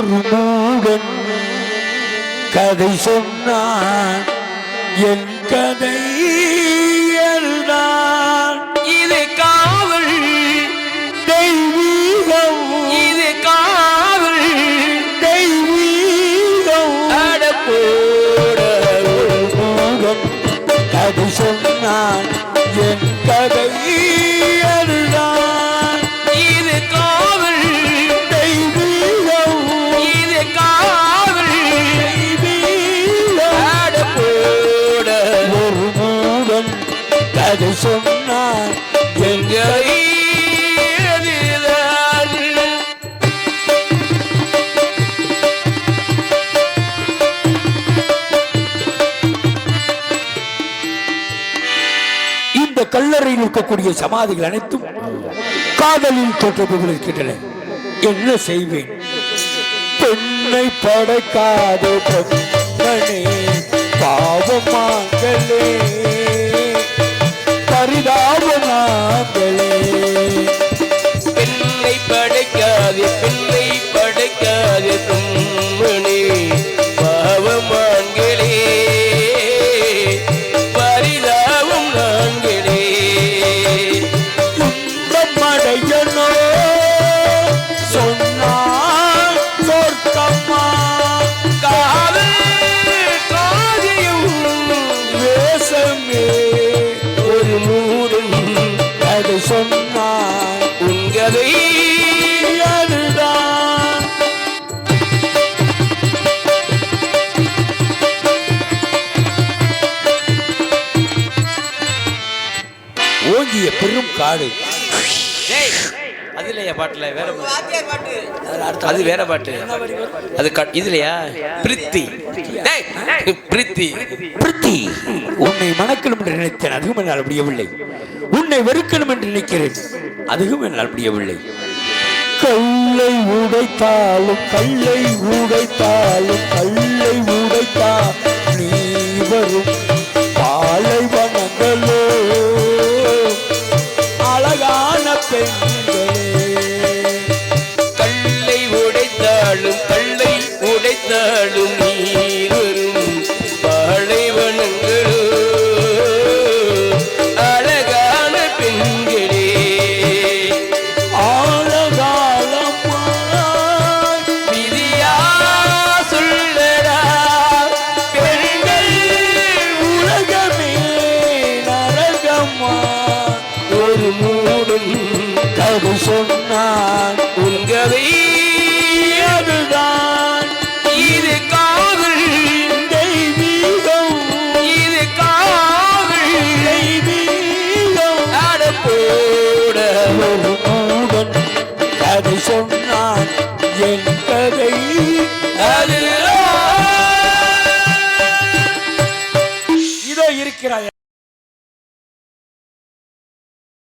ஒரு மூடன் கதை சொன்னான் என் கதை அதுதான் இது காவல். தெய்வீகம். இது காவல். தெய்வீகம். அடப்போட ஒரு மூடன் கதை சொன்னான் அது சொன்னார். இந்த கல்லறையில் இருக்கக்கூடிய சமாதிகள் அனைத்தும் காதலில் தோற்றப்புகள் இருக்கின்றன என்ன செய்வேன்? பெண்ணை படைக்காத பாவமாங்களே caridade. ஓங்கிய பெரும் காடு. அது இல்லையா பாட்டுல வேற பாட்டு? அது வேற பாட்டு. அது இதுலயா? பிரித்தி. டேய், பிரித்தி. பிரித்தி. உன்னை மணக்கணும் என்று நினைத்தேன் அதுவும் என்னால் முடியவில்லை. உன்னை வெறுக்கணும் என்று நினைக்கிறேன் அதுவும் என்னால் முடியவில்லை. கல்லை உடைத்தாலும் கல்லை உடைத்தாலும் கல்லை உடைத்தா deixou